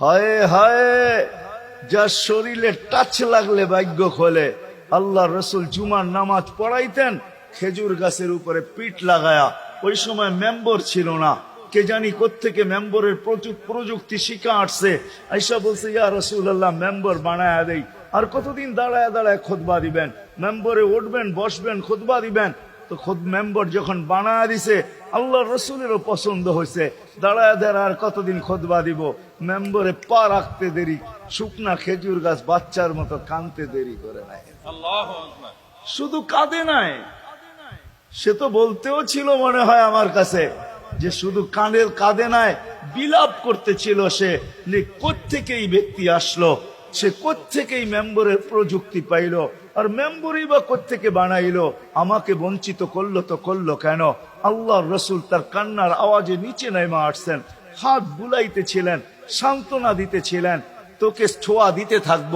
হায় হায়, যার শরীরে টাচ লাগলে ভাগ্য খোলে। আল্লাহ রসুল জুমার নামাজ পড়াইতেন, খেজুর গাছের উপরে পিঠ লাগায়া। ওই সময় মেম্বর ছিল না। কে জানি কোত্থেকে মেম্বরের প্রযুক- প্রযুক্তি শিখা আসছে। আইসা বলছে, ইয়া রসুল আল্লাহ মেম্বর বানায়া দেই। আর কতদিন দাঁড়ায় দাঁড়ায় খোদবা দিবেন? মেম্বরে উঠবেন, বসবেন, খোদবা দিবেন। তো খোদ মেম্বর যখন বানায় দিছে আল্লাহ রসুলেরও পছন্দ হয়েছে। দাঁড়ায় দাঁড়ায় আর কতদিন খোদবা দিব? মেম্বরে পা রাখতে দেরি শুকনা খেজুর গাছ বাচ্চার মতো কানতে দেরি করে নাই। শুধু কাঁদে নাই। সে তো বলতেও ছিল মনে হয় আমার কাছে যে শুধু কানের কাঁদে নাই বিলাপ করতেছিল সে যে কোত্থেকেই ব্যক্তি আসলো? সে কোত্থেকেই মেম্বরের প্রযুক্তি পাইলো? আর মেম্বরই বা কোত্থেকে বানাইলো? আমাকে বঞ্চিত করল তো করল কেন? আল্লাহ রসুল তার কান্নার আওয়াজে নিচে নেমে আসছেন, হাত বুলাইতেছিলেন সান্ত্বনা দিতেছিলেন তোকে ছোঁয়া দিতে থাকব,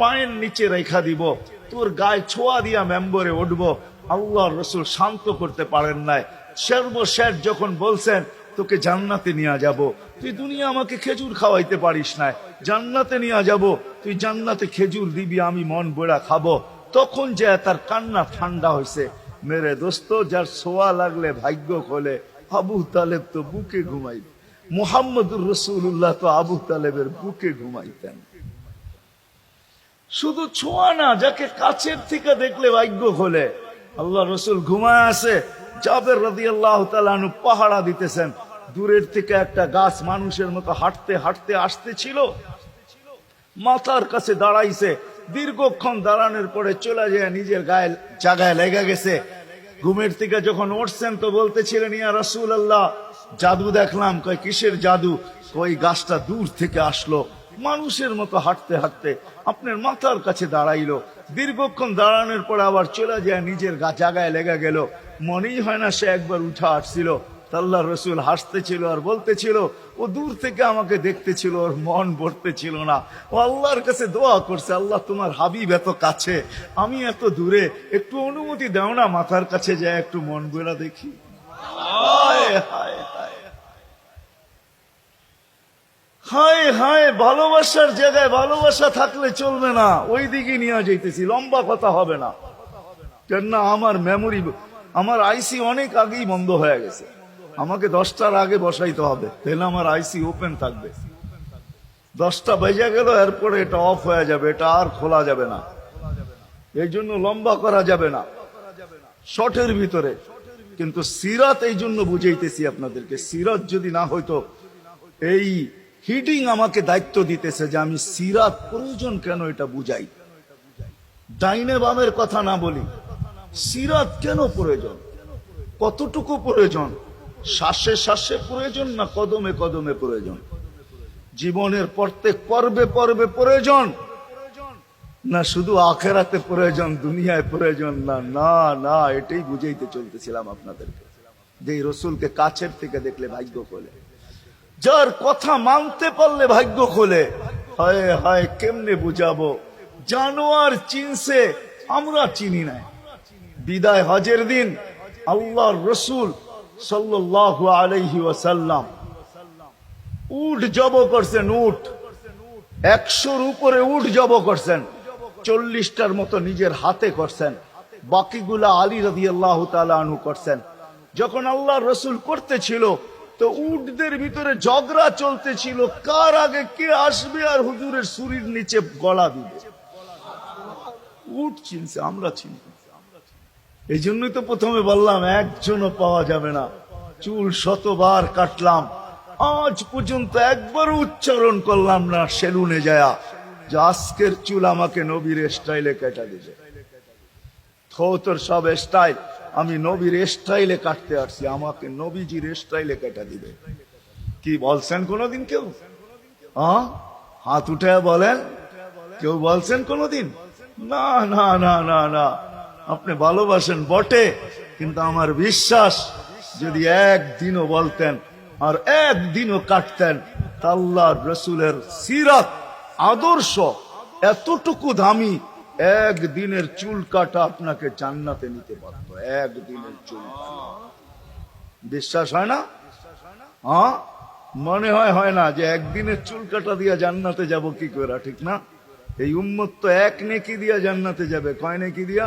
পায়ের নিচে রেখা দিব, তোর গায়ে ছোঁয়া দিয়া মেম্বরে উঠবো। আল্লাহ রসুল শান্ত করতে পারেন নাই। সর্বশেষ যখন বলছেন, তোকে জান্নাতে নিয়ে যাব, তুই দুনিয়া আমাকে খেজুর খাওয়াইতে পারিস না জান্নাতে নিয়ে যাব, তুই জান্নাতে খেজুর দিবি, আমি মন বেড়া খাব। তখন যে তার কান্না ঠান্ডা হয়েছে মেরে দোস্ত, যার সোয়া লাগলে ভাগ্য খোলে, আবু তালেব তো বুকে ঘুমাই মুহাম্মদুর রসুল্লাহ তো আবু তালেবের বুকে ঘুমাইতেন। শুধু ছোঁয়া না, যাকে কাছের থেকে দেখলে ভাগ্য খোলে। আল্লাহ রসুল ঘুমায় আছে, জাবের রাদি আল্লাহ তালু পাহারা দিতেছেন। দূরের থেকে একটা গাছ মানুষের মতো হাঁটতে হাঁটতে আসতেছিল। মাথার কাছে দাঁড়াইছে দীর্ঘক্ষণ দাঁড়ানোর পরে চলে যায় নিজের গায়ে, জায়গায় লেগে গেছে। ঘুমের থেকে যখন উঠছেন তো বলতেছিলেন, ইয়া রসুল আল্লাহ জাদু দেখলাম, কয়, কিসের জাদু? কই গাছটা দূর থেকে আসলো। মানুষের মতো হাঁটতে হাঁটতে আপনার মাথার কাছে দাঁড়াইলো। দীর্ঘক্ষণ দাঁড়ানোর পরে আবার চলে যায় নিজের জায়গায় লেগে গেল। মনেই হয় না সে একবার উঠা আসছিল। আল্লাহ রসুল হাসতেছিল আর বলতেছিল, ও দূর থেকে আমাকে দেখতেছিল, ওর মন ভরতেছিল না। ও আল্লাহর কাছে দোয়া করছে, আল্লাহ তোমার হাবিব এত কাছে, আমি এত দূরে, একটু অনুমতি দাও না মাথার কাছে যায় একটু মন বেড়া দেখি। হায় হায় হায় হায়। হায় ভালোবাসার জায়গায় ভালোবাসা থাকলে চলবে না, ওই দিকে নিয়ে যাইতেছি, লম্বা কথা হবে না। কেন না আমার মেমোরি আমার আইসি অনেক আগেই বন্ধ হয়ে গেছে। আমাকে দশটার আগে বসাইতে হবে। তাহলে আমার আইসি ওপেন থাকবে। দশটা বেজে গেল, এরপরে এটা অফ হয়ে যাবে, এটা আর খোলা যাবে না। এই জন্য লম্বা করা যাবে না। শর্টের ভিতরে। কিন্তু সিরাত এই জন্য বুঝাইতেছি আপনাদেরকে, সিরাত যদি না হইতো, এই হিটিং আমাকে দায়িত্ব দিতেছে যে আমি সিরাত প্রয়োজন কেন এটা বুঝাই। ডাইনে বামের কথা না বলি। সিরাত কেন প্রয়োজন? কতটুকু প্রয়োজন? শ্বাসে শ্বাসে প্রয়োজন না কদমে কদমে প্রয়োজন? জীবনের প্রত্যেক পর্বে পর্বে প্রয়োজন? না শুধু আখেরাতে প্রয়োজন, দুনিয়ায় প্রয়োজন? না না না, এটাই বুঝাইতে চলতেছিলাম আপনাদেরকে। যে রসুলকে কাছের থেকে দেখলে ভাগ্য খোলে। যার কথা মানতে পারলে ভাগ্য খোলে। হায় হায়, কেমনে বুঝাবো? জানোয়ার চিনছে, আমরা চিনি না বিদায় হজের দিন আল্লাহর রসুল সাল্লাল্লাহু আলাইহি ওয়াসাল্লাম। উট জব করছেন, উট। একশোর উপরে উট জব করছেন। চল্লিশটার মতো নিজের হাতে করছেন। বাকিগুলা আলী রাজি আল্লাহ আনু করছেন। যখন আল্লাহ রসুল করতেছিল, তো উটদের ভিতরে ঝগড়া চলতেছিল, কার আগে কে আসবে আর হুজুরের শরীর নিচে গলা দিবে। উট চিনছে, আমরা চিনতে এই জন্যই তো প্রথমে বললাম, একজনও পাওয়া যাবে না। চুল শতবার কাটলাম। আজ পর্যন্ত একবার উচ্চারণ করলাম না সেলুনে যায়া। যে আজকের চুল আমাকে নবীর স্টাইলে কেটে দিবে তোর সব স্টাইল। আমি নবীর স্টাইলে কাটতে আসছি। আমাকে নবীজির স্টাইলে কেটে দিবে। কি বলছেন কোনোদিন কেউ? হাত উঠে বলেন। কেউ বলছেন কোনোদিন? না না না না না। আপনি ভালোবাসেন বটে, কিন্তু আমার বিশ্বাস, যদি একদিনও বলতেন আর একদিনও কাটতেন, তা আল্লাহ রসুলের সিরাত, আদর্শ, এতটুকু দামি, একদিনের চুল কাটা আপনাকে জান্নাতে নিতে পারত একদিনের চুল। বিশ্বাস হয় না? হ্যাঁ? মনে হয় হয় না যে একদিনের চুল কাটা দিয়া জান্নাতে যাব কি করে ঠিক না? এই উম্মত তো এক নেকি দিয়া জান্নাতে যাবে, কয় নেকি দিয়া?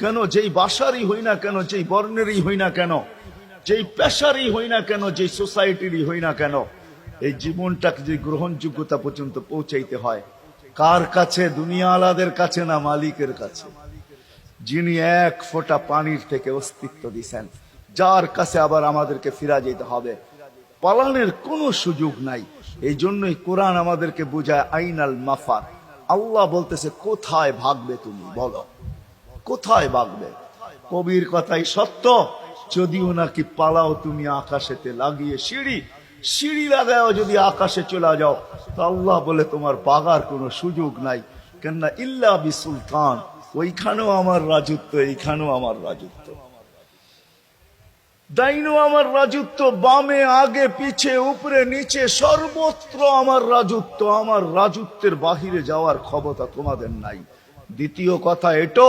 কেন? যেই বাসারই হই না কেন, যেই বর্ণেরই হই না কেন, যেই পেশারই হই না কেন, যেই সোসাইটিরই হই না কেন, এই জীবনটাকে যদি গ্রহণযোগ্যতা পর্যন্ত পৌঁছাইতে হয়, কার কাছে? দুনিয়া আলাদের কাছে না মালিকের কাছে? যিনি এক ফোঁটা পানির থেকে অস্তিত্ব দিছেন, যার কাছে আবার আমাদেরকে ফিরা যেতে হবে। পালানের কোনো সুযোগ নাই। এই জন্যই কোরআন আমাদেরকে বোঝায়, আইনাল মাফার। আল্লাহ বলতেছে, কোথায় ভাগবে তুমি? বলো। কোথায় ভাগবে কবির কথাই সত্য। যদিও নাকি পালাও তুমি আকাশেতে লাগিয়ে সিঁড়ি সিঁড়ি লাগাও যদি আকাশে চলে যাও, তো আল্লাহ বলে তোমার বাগার কোনো সুযোগ নাই। কেননা ইল্লা বি সুলতান ওইখানেও আমার রাজত্ব, এইখানেও আমার রাজত্ব। ডাইনো আমার রাজত্ব, বামে, আগে, পিছে, উপরে, নিচে, সর্বত্র আমার রাজত্ব, আমার রাজত্বের বাহিরে যাওয়ার ক্ষমতা তোমাদের নাই। দ্বিতীয় কথা এটো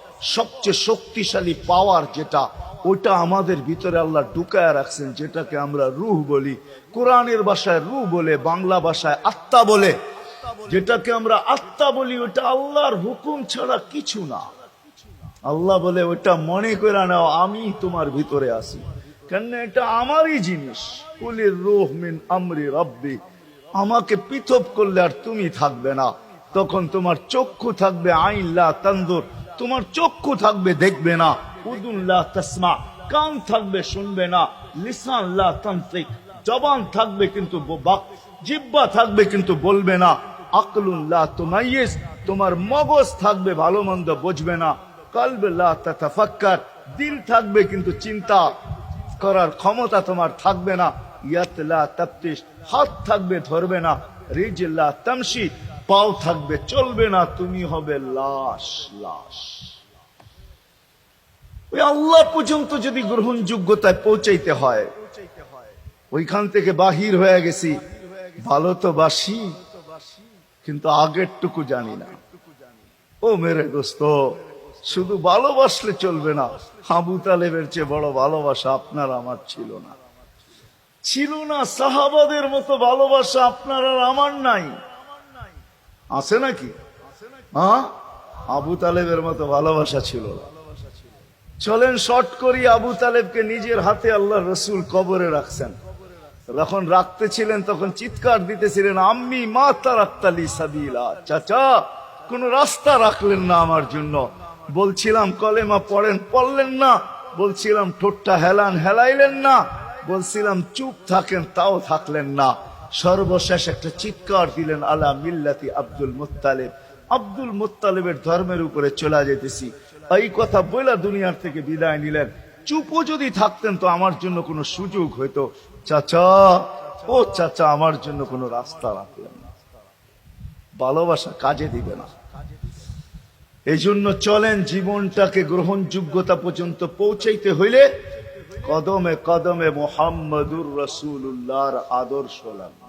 সবচেয়ে শক্তিশালী পাওয়ার যেটা ওটা আমাদের ভিতরে আল্লাহ ঢুকায় রাখছেন, যেটাকে আমরা রুহ বলি। কোরআনের ভাষায় রুহ বলে, বাংলা ভাষায় আত্মা বলে। যেটাকে আমরা আত্মা বলি ওটা আল্লাহর হুকুম ছাড়া কিছু না। আল্লাহ বলে ওটা মনে করে নাও, আমি তোমার ভিতরে আছি। কেন এটা আমারই জিনিস। কুলির রুহ মিন আমরি রব্বি। আমাকে পৃথক করলে আর তুমি থাকবে না। তখন তোমার চক্ষু থাকবে আইল্লা তান্দুর তোমার চক্ষু থাকবে, দেখবে না। উদুল্লাহ তসমা, কান থাকবে, শুনবে না। লিসান তান্ত্রিক, জবান থাকবে কিন্তু জিব্বা থাকবে কিন্তু বলবে না। আকলুল্লাহ তোমাইয়েস তোমার মগজ থাকবে, ভালো মন্দ বুঝবে না। কলবেল্লাহ তাতাফাক্কার, দিল থাকবে কিন্তু চিন্তা করার ক্ষমতা তোমার থাকবে না। ইয়াতলা তাপ্তিস হাত থাকবে ধরবে না। রিজিল্লা তামসি পাও থাকবে, চলবে না, তুমি হবে লাশ লাশ। ওই আল্লাহ পর্যন্ত যদি গ্রহণযোগ্যতায় পৌঁছাইতে হয়, ওইখান থেকে বাহির হয়ে গেছি, ভালো তো বাসি, কিন্তু আগেরটুকু জানি না। ও মেরে দোস্ত, শুধু ভালোবাসলে চলবে না হাবু তালেবের চেয়ে বড় ভালোবাসা আপনার আমার ছিল না। ছিল না সাহাবাদের মতো ভালোবাসা আপনার আর আমার নাই। আছে নাকি? হ্যাঁ আবু তালেবের মতো ভালোবাসা ছিল। চলেন শর্ট করি আবু তালেবকে নিজের হাতে আল্লাহ রসুল কবরে রাখছেন। যখন রাখতে ছিলেন তখন চিৎকার দিতেছিলেন, আম্মি মা তারাক্তালি সাবিলা। চাচা, কোন রাস্তা রাখলেন না আমার জন্য। বলছিলাম, কলেমা পড়েন, পড়লেন না। বলছিলাম, ঠোঁটটা হেলান, হেলাইলেন না। বলছিলাম, চুপ থাকেন, তাও থাকলেন না। সর্বশেষ একটা চিৎকার দিলেন, আলা মিল্লাতি আব্দুল মুত্তালেব। আব্দুল মুত্তালেবের ধর্মের উপরে চলে যেতেছি। এই কথা বইলা দুনিয়ার থেকে বিদায় নিলেন। চুপও যদি থাকতেন তো আমার জন্য কোনো সুযোগ হইতো। চাচা, ও চাচা, আমার জন্য কোনো রাস্তা রাখলেন না। ভালোবাসা কাজে দিবে না। এই জন্য চলেন জীবনটাকে গ্রহণযোগ্যতা পর্যন্ত পৌঁছাইতে হইলে কদমে কদমে মোহাম্মদুর রসুল্লাহর আদর্শ লাগবে